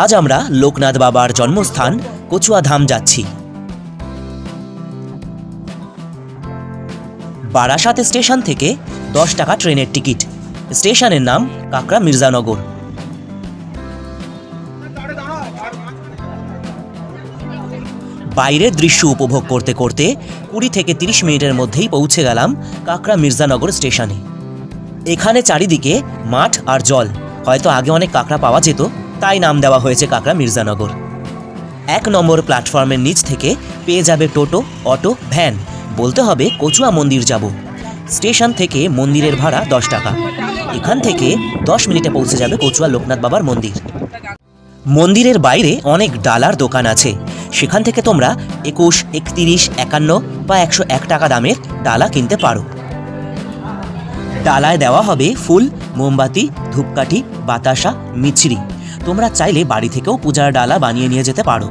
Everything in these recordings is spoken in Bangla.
আজ আমরা লোকনাথ বাবার জন্মস্থান কচুয়া ধাম যাচ্ছি। বারাসাত স্টেশন থেকে দশ টাকা ট্রেনের টিকিট। স্টেশনের নাম কাকরা মির্জানগর। বাইরের দৃশ্য উপভোগ করতে করতে কুড়ি থেকে তিরিশ মিনিটের মধ্যেই পৌঁছে গেলাম কাকরা মির্জানগর স্টেশনে। এখানে চারিদিকে মাঠ আর জল। হয়তো আগে অনেক কাঁকড়া পাওয়া যেত তাই নাম দেওয়া হয়েছে কাকরা মির্জানগর। এক নম্বর প্ল্যাটফর্মের নিচ থেকে পেয়ে যাবে টোটো, অটো, ভ্যান। বলতে হবে, কচুয়া মন্দির যাব। স্টেশন থেকে মন্দিরের ভাড়া দশ টাকা। এখান থেকে দশ মিনিটে পৌঁছে যাবে কচুয়া লোকনাথ বাবার মন্দির। মন্দিরের বাইরে অনেক ডালার দোকান আছে। সেখান থেকে তোমরা একুশ, একতিরিশ, একান্ন বা একশো এক টাকা দামের ডালা কিনতে পারো। ডালায় দেওয়া হবে ফুল, মোমবাতি, ধূপকাঠি, বাতাসা, মিছরি। তোমরা চাইলে বাড়ি থেকেও পূজার ডালা বানিয়ে নিয়ে যেতে পারো।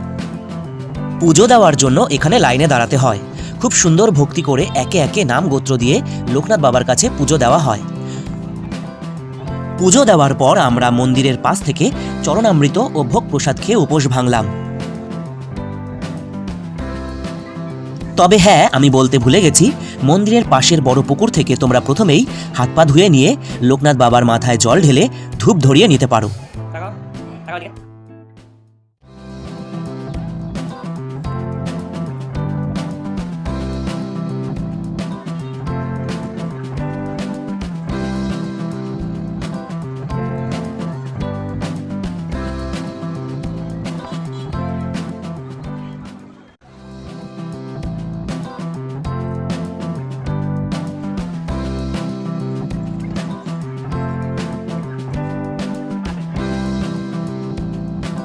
পুজো দেওয়ার জন্য এখানে লাইনে দাঁড়াতে হয়। খুব সুন্দর ভক্তি করে একে একে নাম গোত্র দিয়ে লোকনাথ বাবার কাছে পুজো দেওয়া হয়। পুজো দেওয়ার পর আমরা মন্দিরের পাশ থেকে চরণামৃত ও ভোগ প্রসাদ খেয়ে উপোস ভাঙলাম। তবে হ্যাঁ আমি বলতে ভুলে গেছি, মন্দিরের পাশের বড় পুকুর থেকে তোমরা প্রথমেই হাত পা ধুয়ে নিয়ে লোকনাথ বাবার মাথায় জল ঢেলে ধূপ ধরিয়ে নিতে পারো। Hasta la.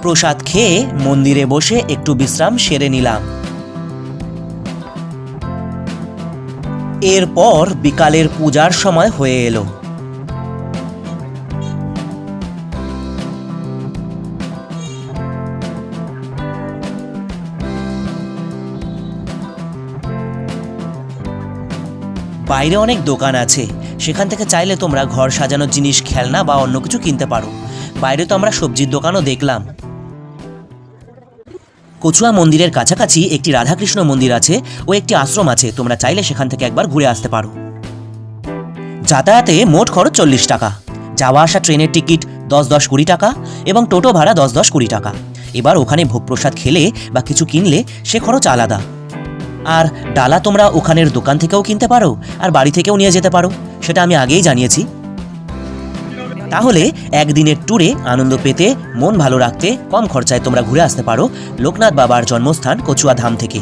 প্রসাদ খেয়ে মন্দিরে বসে একটু বিশ্রাম সেরে নিলাম। এরপর বিকালের পূজার সময় হয়ে এলো। বাইরে অনেক দোকান আছে। সেখান থেকে চাইলে তোমরা ঘর সাজানোর জিনিস, খেলনা বা অন্য কিছু কিনতে পারো। বাইরে তো আমরা সবজির দোকানও দেখলাম। কচুয়া মন্দিরের কাছাকাছি একটি রাধাকৃষ্ণ মন্দির আছে ও একটি আশ্রম আছে। তোমরা চাইলে সেখান থেকে একবার ঘুরে আসতে পারো। যাতায়াতে মোট খরচ চল্লিশ টাকা। যাওয়া আসা ট্রেনের টিকিট দশ দশ কুড়ি টাকা এবং টোটো ভাড়া দশ দশ কুড়ি টাকা। এবার ওখানে ভোগ প্রসাদ খেলে বা কিছু কিনলে সে খরচ আলাদা। আর ডালা তোমরা ওখানের দোকান থেকেও কিনতে পারো, আর বাড়ি থেকেও নিয়ে যেতে পারো, সেটা আমি আগেই জানিয়েছি। তাহলে একদিনের ট্যুরে আনন্দ পেতে, মন ভালো রাখতে কম খরচায় তোমরা ঘুরে আসতে পারো লোকনাথ বাবার জন্মস্থান কচুয়া ধাম থেকে।